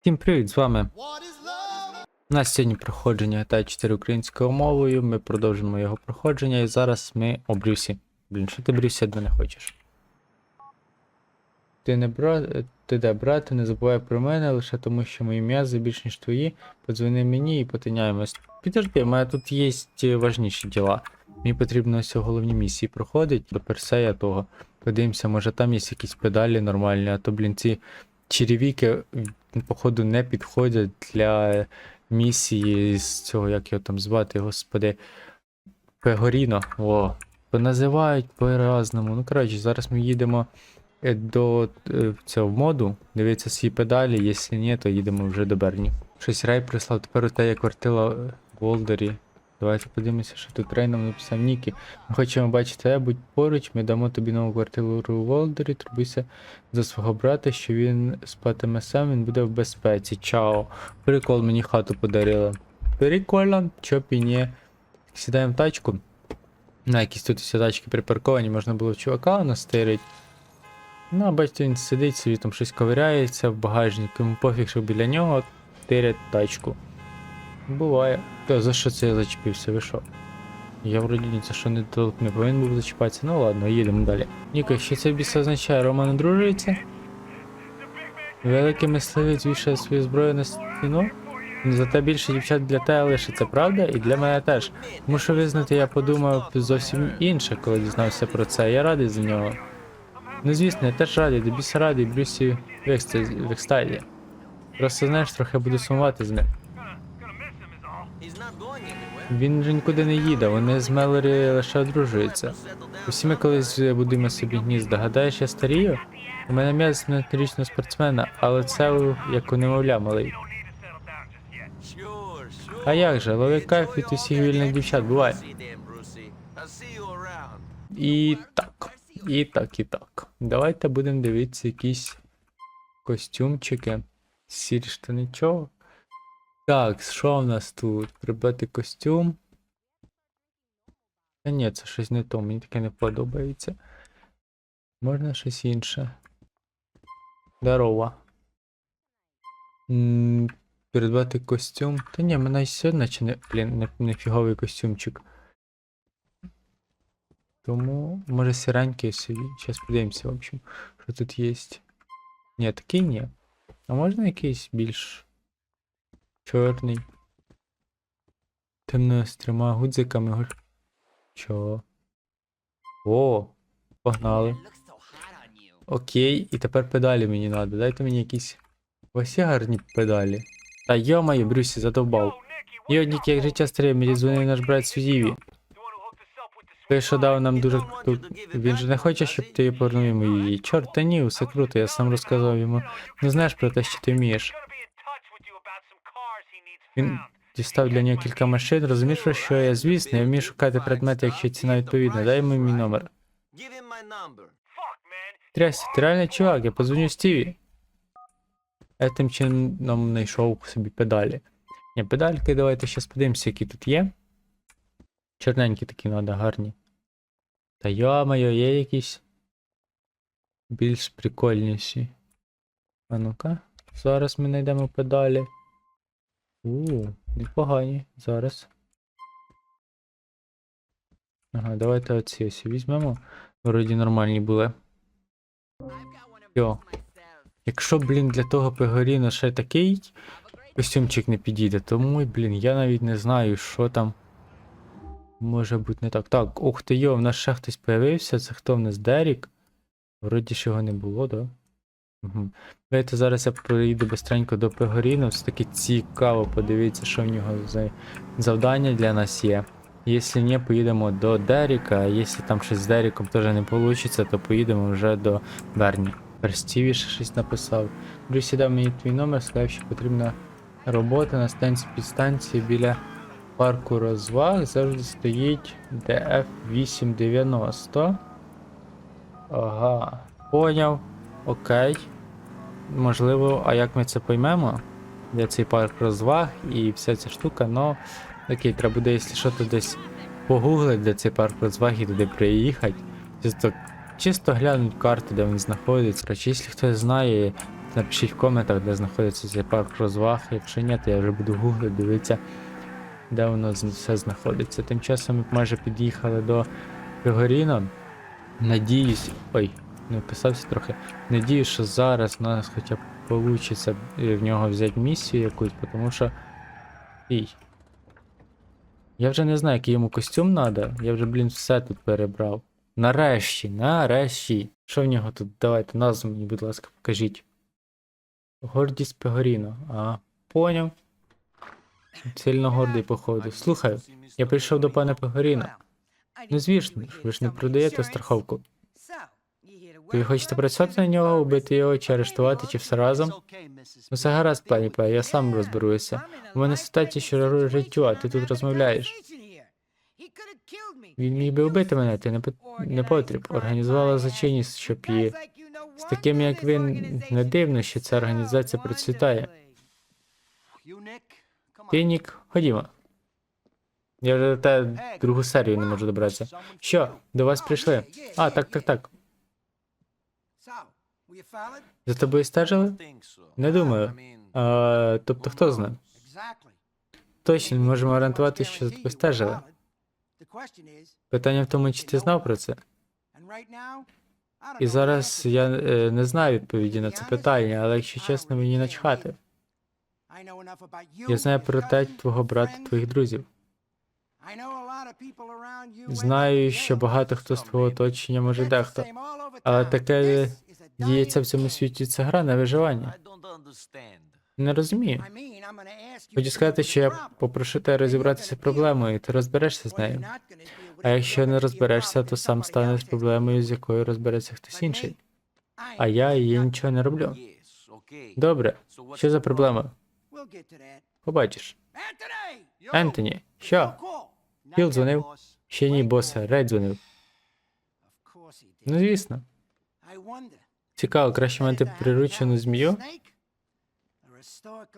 Всім привіт, з вами. У нас сьогодні проходження GTA 4 українською мовою. Ми продовжимо його проходження і зараз ми о Брюсі. Блін, що ти Брюсі до не хочеш? Ти не бра... Ти де, брате, не забувай про мене, лише тому, що мої м'язи більш ніж твої. Подзвони мені і потиняємось. Підожди, у мене тут є важніші діла. Мені потрібно ось головні місії проходить до Персея того. Подивимося, може там є якісь педалі нормальні, а то, блін, ці черевіки, походу, не підходять для місії з цього, як його там звати, господи. Пегоріно. О. Поназивають по-разному. Ну, коротше, зараз ми їдемо е, до е, цього моду. Дивіться свої педалі, якщо ні, то їдемо вже до Берні. Щось Рей прислав, тепер у тебе є квартира в Волдері. Давайте подивимося, що тут Рей нам написав Нікі. Ми хочемо бачити тебе, будь поруч, ми дамо тобі нову квартиру у Волдері, турбуйся за свого брата, що він спатиме сам, він буде в безпеці. Чао. Прикол, мені хату подарила. Прикольно, чо б і ні. Сідаємо в тачку. На якісь тут всі тачки припарковані, можна було чувака настирить. Ну, а бачите, він сидить собі там щось ковиряється в багажнику, йому пофіг, що біля нього тирять тачку. Буває. Та за що це я зачепився? Ви? Я вроді це що не, то не повинен був зачіпатися. Ну ладно, їдемо далі. Ніко, що це біса означає? Роман одружується? Великий мисливець вішає свою зброю на стіну? Ну, Зате більше дівчат для тебе лишиться, правда? І для мене теж. Мушу визнати, я подумав зовсім інше, коли дізнався про це. Я радий за нього. Ну звісно, я теж радий, до біса радий, Брюсі в. Просто знаєш, трохи буду сумувати з ним. Він же нікуди не їде, вони з Мелорі лише одружуються. Усі ми колись будемо собі гнізда. Гадаєш, я старію? У мене м'яз 17-річного спортсмена, але це як у немовля малий. А як же, лови кайф від усіх вільних дівчат, буває. І так, і так, і так. Давайте будемо дивитися якісь костюмчики. Сірі штани чого? Так, що в нас тут? Прибрати костюм. Та ні, це щось не то, мені таке не подобається. Можна щось інше. Здорово. Придбати костюм. Та ні, мене сьогодні чи не. Блін, не, не фіговий костюмчик. Тому, може, сіренький собі. Зараз подивимося, в общем, що тут є. Ні, такий ні. А можна якийсь більш чорний? Темно з трьома гудзиками. Чого? О, погнали. Окей, і тепер педалі мені треба. Дайте мені якісь. Ось гарні педалі. Та йомаю, Брюсі, задовбав. Йо, Нікі, як життя старе, мені дзвонив наш брат Сюзіві. Той, що дав нам дуже круто. Він же не хоче, щоб ти повернув йому її. Чорт, та ні, все круто, я сам розказав йому. Не знаєш про те, що ти вмієш. Він дістав для нього кілька машин, розумієш, про що я, звісно, я вмію шукати предмети, якщо ціна відповідна. Дай йому мій номер. Трясся, ти реальний чувак, я позвоню Стіві. Я тим чином знайшов собі педалі. Ні, педальки, давайте щас подивимося, які тут є. Чорненькі такі надо, гарні. Та йо-моє, є якісь більш прикольніші. А ну-ка, зараз ми знайдемо педалі. У, непогані, зараз. Ага, давайте оці ось візьмемо. Вроді нормальні були. Йо. Якщо, блін, для того Пегоріно ще такий костюмчик не підійде, то мой, блін, я навіть не знаю, що там може бути не так. Так, ух ти йо, в нас ще хтось появився. Це хто в нас Дерік? Вроді ж його не було, да? Угу. Давайте зараз я проїду бистренько до Пегоріно, все таки цікаво подивитися, що в нього за завдання для нас є. Якщо ні, поїдемо до Деріка, а якщо там щось з Деріком теж не вийде, то поїдемо вже до Берні. Перстіві щось написав. Брюсі дав мені твій номер, сказав, що потрібна робота на станції підстанції біля парку розваг. Завжди стоїть DF 890. Ага, поняв. Окей. Можливо, а як ми це поймемо? Де цей парк розваг і вся ця штука, ну окей, треба буде, якщо що, то десь погуглити, де цей парк розваг і туди приїхати. Чисто, чисто глянуть карту, де він знаходиться. Короче, якщо хтось знає, напишіть в коментах, де знаходиться цей парк розваг. Якщо ні, то я вже буду гуглити, дивитися, де воно все знаходиться. Тим часом ми майже під'їхали до Пригоріна. Надіюсь. Ой, не вписався трохи. Надіюсь, що зараз у нас хоча б вийде в нього взяти місію якусь, тому що. Ій. Я вже не знаю, який йому костюм треба. Я вже, блін, все тут перебрав. Нарешті, нарешті. Що в нього тут? Давайте назву мені, будь ласка, покажіть. Гордість Пегоріно. А, поняв. Сильно гордий, походу. Слухаю, я прийшов до пана Пегоріно. Ну звісно ви ж не продаєте страховку. Ви хочете працювати на нього, убити його чи арештувати, чи все разом? Ну все гаразд, пані Пе, я сам розберуся. У мене ситуація, що життю, а ти тут розмовляєш. Він міг би вбити мене, ти не, не потріб. Організувала злочинність, щоб її. З таким, як він, не дивно, що ця організація процвітає. Ти, Нік, ходімо. Я вже до те другу серію не можу добратися. Що, до вас прийшли? А, так, так, так. За тобою стежили? Не думаю. А, тобто хто знає? Точно, ми можемо гарантувати, що за тобою стежили. Питання в тому, чи ти знав про це? І зараз я е, не знаю відповіді на це питання, але якщо чесно, мені начхати. Я знаю про те твого брата, твоїх друзів. Знаю, що багато хто з твого оточення може дехто. Але таке діється в цьому світі це гра на виживання. Не розумію. Хочу сказати, що я попрошу тебе розібратися з проблемою, і ти розберешся з нею. А якщо не розберешся, то сам станеш проблемою, з якою розбереться хтось інший. А я її нічого не роблю. Добре, що за проблема? Побачиш. Ентоні, що? Філ дзвонив? Ще ні, босе, Рейд дзвонив. Ну звісно. Цікаво, краще мати приручену змію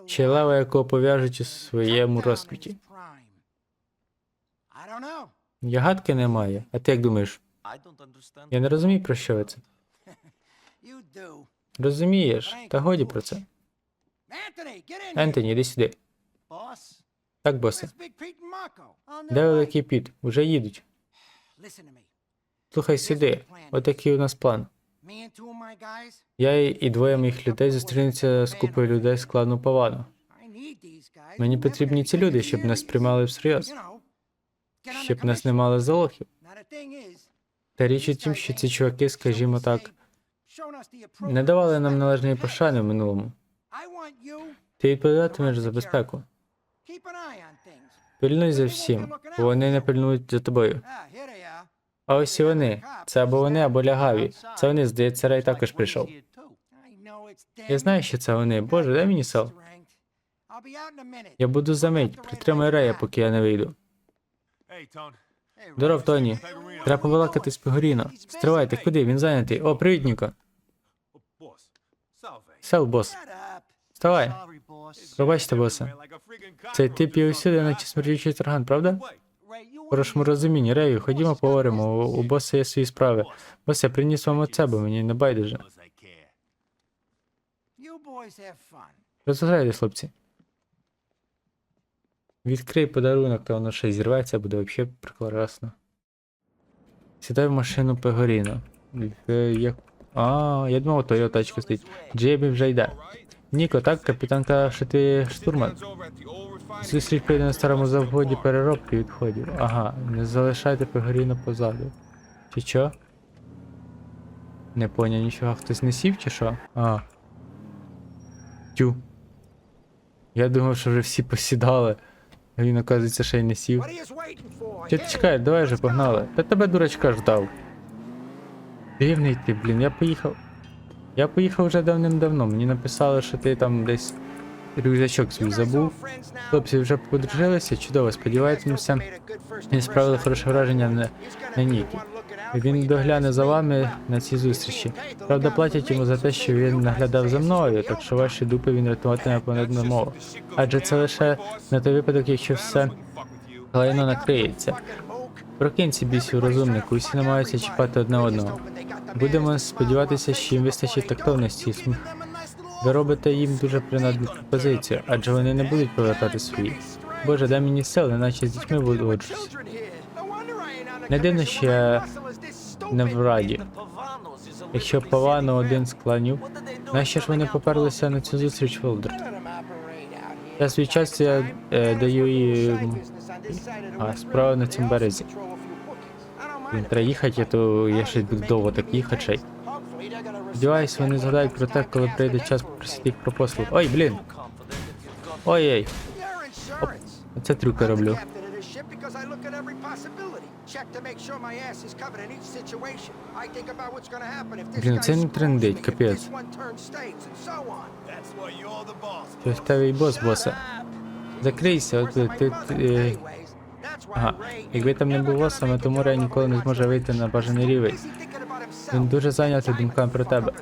чи лева, якого пов'яжуть у своєму розквіті. Я гадки не маю. А ти як думаєш? Я не розумію, про що ви це. Розумієш, та годі про це. Ентоні, іди сюди. Так, босе. Де великий піт? Уже їдуть. Слухай сюди. Отакий у нас план. Я і- двоє моїх людей зустрінуться з купою людей з клану Павану. Мені потрібні ці люди, щоб нас приймали всерйоз, щоб нас не мали за лохів. Та річ у тім, що ці чуваки, скажімо так, не давали нам належної пошани в минулому. Ти відповідатимеш за безпеку. Пильнуй за всім, бо вони не пильнують за тобою. А ось і вони. Це або вони, або лягаві. Це вони, здається, Рей також прийшов. Я знаю, що це вони. Боже, дай мені сел. Я буду за мить. Притримай Рея, поки я не вийду. Здоров, Тоні. Треба побалакати з Пігоріно. Стривайте, куди? Він зайнятий. О, привіт, Ніко. Сел, бос. Вставай. Пробачте, босе. Цей тип є усюди, наче смердючий тарган, правда? Хорошому розумінні, Рею, ходімо поговоримо. У, боса є свої справи. Бос, я приніс вам оце, бо мені не байдуже. Розважайтесь, хлопці. Відкрий подарунок, то воно ще зірветься, буде взагалі прекрасно. Сідай в машину Пегоріно. Як... А, я думав, то його тачка стоїть. Джейбі вже йде. Ніко, так, капітан каже, що ти штурман. Зустріч прийде на старому заводі переробки відходів. Ага, не залишайте Пегоріно позаду. Чи що? Не поняв нічого, хтось не сів чи що? А. Тю. Я думав, що вже всі посідали. А він, оказується, ще й не сів. Чи ти чекаєш, давай вже погнали. Та тебе дурачка ждав. Дивний ти, блін, я поїхав. Я поїхав вже давним-давно. Мені написали, що ти там десь рюкзачок свій забув. Хлопці вже подружилися, чудово, сподіваємося. Він справили хороше враження на, на Нікі. Він догляне за вами на цій зустрічі. Правда, платять йому за те, що він наглядав за мною, так що ваші дупи він рятуватиме понад мову. Адже це лише на той випадок, якщо все лайно накриється. Прокинься, бісів розумнику, усі намагаються чіпати одне одного. Будемо сподіватися, що їм вистачить тактовності і Ви робите їм дуже принадну пропозицію, адже вони не будуть повертати свої. Боже, дай мені сили, наче з дітьми воджусь. Не дивно, що я Не в раді. Якщо Павано один з кланів, нащо ж вони поперлися на цю зустріч Волдер? Я свій час я е, даю їм А, справа на цьому березі. Він треба їхати, а то я ще буду довго так їхати. Сподіваюсь, вони згадають про те, коли прийде час попросити їх про послуг. Ой, блін! Ой-ой, оце трюки роблю. Блін, це не трендить, капець. В тебе бос, боса. Закрийся, от ти, ти, ти Ага, якби там не було саме тому Рей ніколи не зможе вийти на бажаний рівень. Він дуже зайнятий думками про тебе.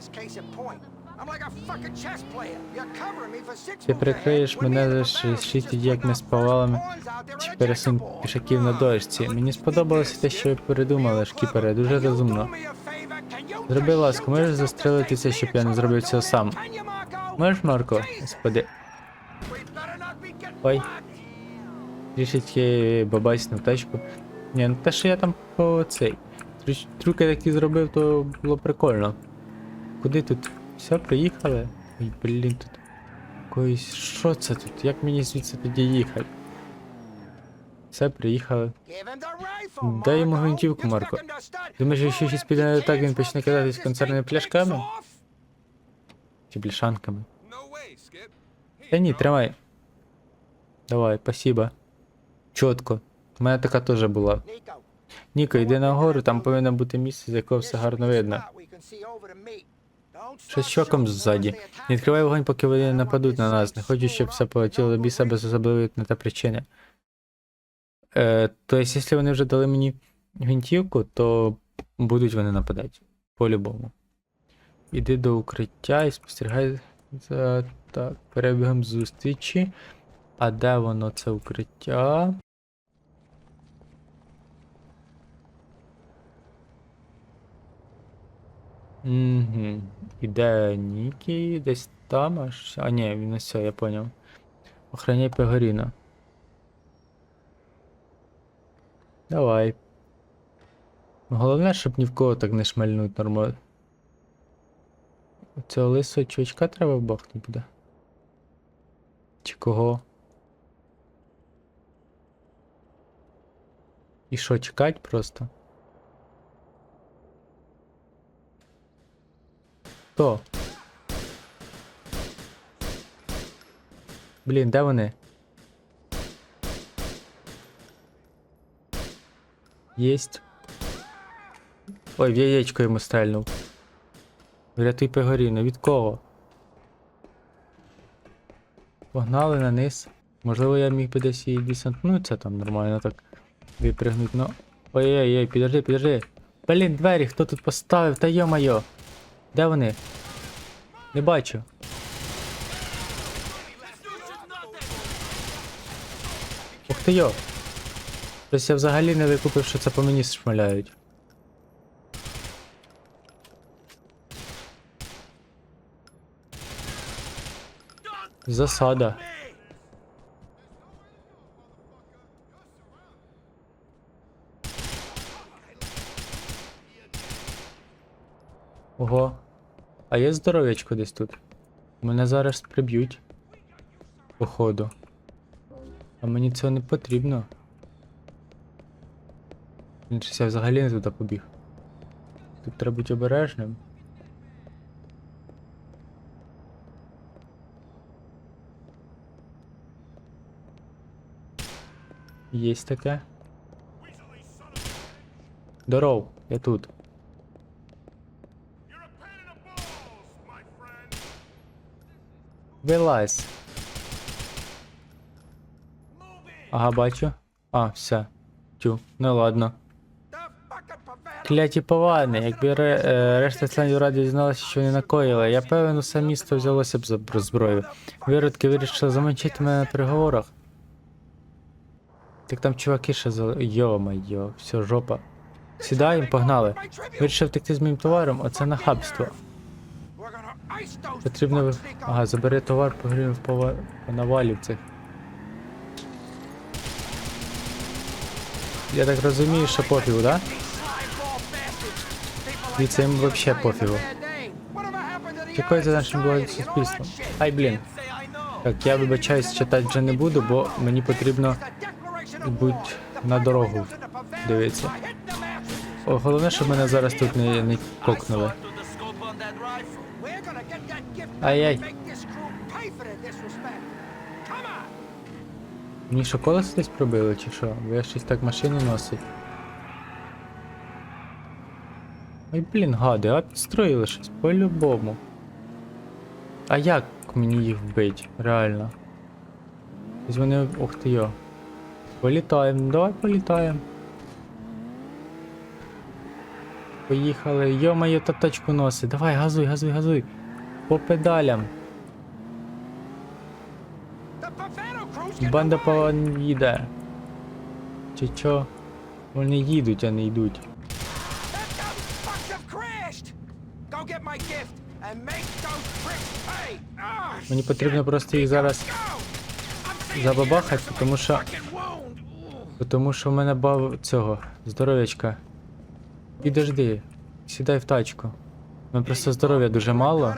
Ти прикриєш мене лише шість як ми з повалами чи пересун пішаків на дошці. Мені сподобалося те, що ви придумали, шкіпере, дуже розумно. Зроби ласку, можеш застрелитися, щоб я не зробив цього сам. Можеш, Марко? Господи. Ой. Трішечки бабайснув тачку. Ні, ну те, що я там по цей. Трю- Трюки такі зробив, то було прикольно. Куди тут? Все, приїхали? Ой, блін, тут. Якоїсь. Що це тут? Як мені звідси тоді їхати? Все, приїхали. Дай йому гвинтівку, Марко. Думаєш, якщо щось піде не так, він почне кидатись концерними пляшками? Чи бляшанками? Та ні, тримай. Давай, спасибо. Чітко. У мене така теж була. Ніко, йди нагору, там повинно бути місце, з якого все гарно видно. Щось щоком ззаді. Не відкривай вогонь, поки вони нападуть на нас. Не хочу, щоб все полетіло до біса без особливої на те причини. Е, тобто, якщо вони вже дали мені гвинтівку, то будуть вони нападати. По-любому. Іди до укриття і спостерігай за так, перебігом зустрічі. А де воно це укриття? Угу. Іде Нікі, десь там аж. А ні, він все, я поняв. Охраняй Пегоріно. Давай. Головне, щоб ні в кого так не шмальнуть нормально. Цього лисого чувачка треба вбахнути буде. Чи кого? І що, чекать просто? Хто? Блін, де вони? Єсть. Ой, в яєчко йому стрельнув. Врятуй Пегоріну. Від кого? Погнали на низ. Можливо, я міг би десь і десантнутися там нормально так випригнуть, но. Ой-ой-ой, підожди, підожди. Блін, двері, хто тут поставив? Та йо-майо. Де вони? Не бачу. Ух ти йо. Тобто я взагалі не викупив, що це по мені шмаляють. Засада. Ого. А є здоров'ячко десь тут? Мене зараз приб'ють. Походу. А мені цього не потрібно. Щось я взагалі не туди побіг. Тут треба бути обережним. Єсть таке. Здоров, я тут. Вилазь. Ага, бачу. А, все. Тю, ну ладно. Кляті повадни, якби е, решта членів ради дізналася, що вони накоїли, я певен, усе місто взялося б за зброю. Виродки вирішили замочити мене на переговорах. Так там чуваки ще за. Йо-майо, все, жопа. Сідаємо, погнали. Вирішив втекти з моїм товаром, оце нахабство. Потрібно. Ага, забери товар, в пова... по навалів цих. Я так розумію, що пофігу, да? Дивіться, їм вообще пофігу. Якою це нашим було суспільством? Ай, блін. Так, я вибачаюсь, читати вже не буду, бо мені потрібно Будь на дорогу. Дивіться. О, головне, щоб мене зараз тут не, не кокнули. Ай-яй. Мені що колесо десь пробили, чи що? Бо я щось так машину носить. Ой, блін, гади, а підстроїли щось по-любому. А як мені їх вбить, реально? Ось вони. Ух ти йо. Політаємо, давай політаємо. Поїхали. Йо-моє, та тачку носить. Давай, газуй, газуй, газуй. По педалям. Банда по їде. Чи чо? Вони їдуть, а не йдуть. Мені потрібно просто їх зараз забабахати, тому що. Тому що в мене бав цього здоров'ячка. Підожди, сідай в тачку. Мене просто здоров'я дуже мало.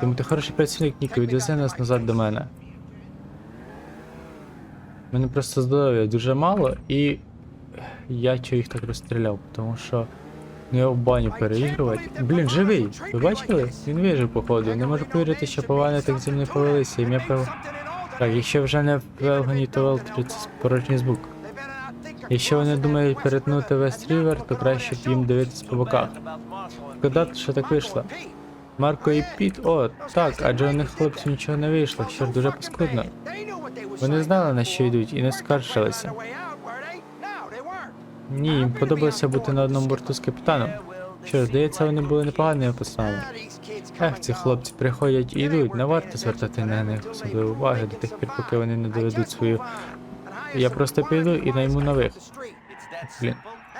Тому ти хороший працівник, Ніко, відвези нас назад до мене. Мене просто здоров'я дуже мало і я чого їх так розстріляв, тому що ну, я в баню переігрувати. Блін, живий! Ви бачили? Він вижив, походу. Не можу повірити, що повани так зі мною повелися, і мене пев... Так, якщо вже не в Велгані, то Велтрі це порожній звук. Якщо вони думають перетнути весь рівер, то краще б їм дивитись по боках. Шкода, що так вийшло. Марко і Піт, о, так, адже у них хлопців нічого не вийшло, що ж дуже паскудно. Вони знали, на що йдуть, і не скаржилися. Ні, їм подобалося бути на одному борту з капітаном. Що ж, здається, вони були непоганими пацанами. Ех, ці хлопці приходять і йдуть, не варто звертати на них особливо уваги до тих пір, поки вони не доведуть свою. Я просто піду і найму нових. Блін,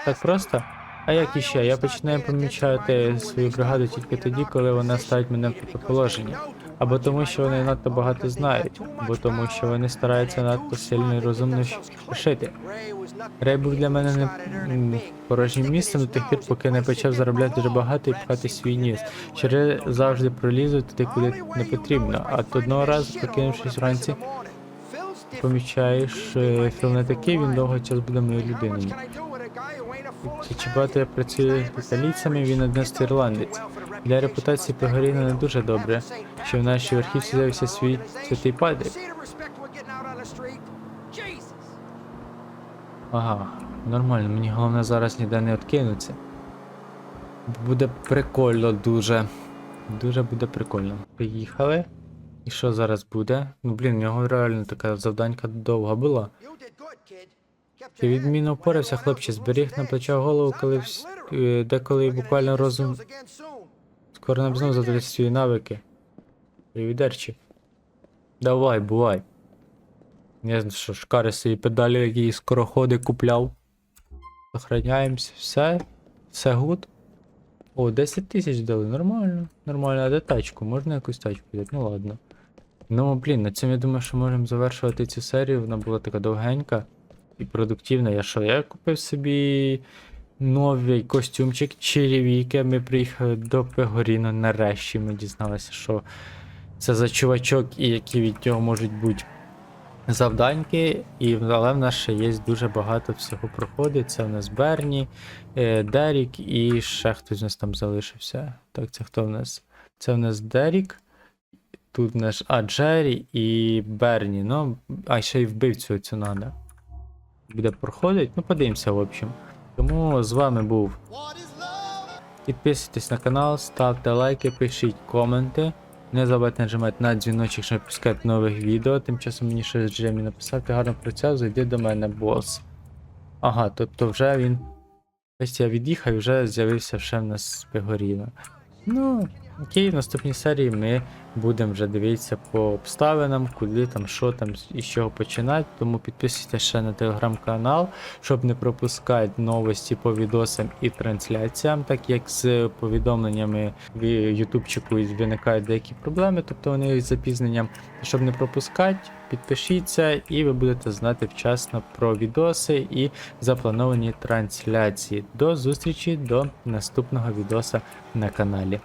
так просто? А як іще? Я починаю помічати свою бригаду тільки тоді, коли вона ставить мене в таке положення. Або тому, що вони надто багато знають, або тому, що вони стараються надто сильно і розумно шити. Рей був для мене не порожнім місцем до тих пір, поки не почав заробляти дуже багато і пхати свій ніс. Щире завжди пролізу туди, куди не потрібно. А одного разу, прокинувшись вранці, помічаєш, е, Філ не такий, він довго час буде моєю людиною. Чи багато я працюю з італійцями, він однести ірландець. Для репутації Пегоріна не дуже добре, що в нашій верхівці з'явився свій святий падрик. Ага, нормально, мені головне зараз ніде не откинуться. Буде прикольно дуже. Дуже буде прикольно. Приїхали. І що зараз буде? Ну блін, у нього реально така завданька довга була. Ти відмінно впорався, хлопче, зберіг на плечах голову, коли вс... е, деколи буквально розум скоро нам знову задати свої навики. Привідерчі. Давай, бувай. Я знаю, що шкари свої педалі, які скороходи купляв. Охраняємося, все. Все гуд. О, 10 тисяч дали, нормально. Нормально, а де тачку? Можна якусь тачку взяти? Ну ладно. Ну, блін, на цьому я думаю, що можемо завершувати цю серію. Вона була така довгенька і продуктивна. Я що, я купив собі новий костюмчик черевіки. Ми приїхали до Пегоріно. Нарешті ми дізналися, що це за чувачок і які від нього можуть бути завданьки. І, але в нас ще є дуже багато всього проходить. Це в нас Берні, е, Дерік і ще хтось у нас там залишився. Так, це хто в нас? Це в нас Дерік. Тут наш а, Джері і Берні. Ну, а ще й вбивцю цю надо. Буде проходить. Ну, подивимося, в общем. Тому з вами був. Підписуйтесь на канал, ставте лайки, пишіть коменти. Не забудьте нажимати на дзвіночок, щоб пускати нових відео. Тим часом мені щось Джемі написав, ти гарно працював, зайди до мене, бос. Ага, тобто вже він. Ось я від'їхав і вже з'явився ще в нас Пегоріно. Ну, окей, в наступній серії ми Будемо вже дивитися по обставинам, куди там, що там і з чого починати. Тому підписуйтесь ще на телеграм-канал, щоб не пропускати новості по відосам і трансляціям, так як з повідомленнями в Ютубчику виникають деякі проблеми, тобто вони з запізненням. Щоб не пропускати, підпишіться і ви будете знати вчасно про відоси і заплановані трансляції. До зустрічі до наступного відоса на каналі.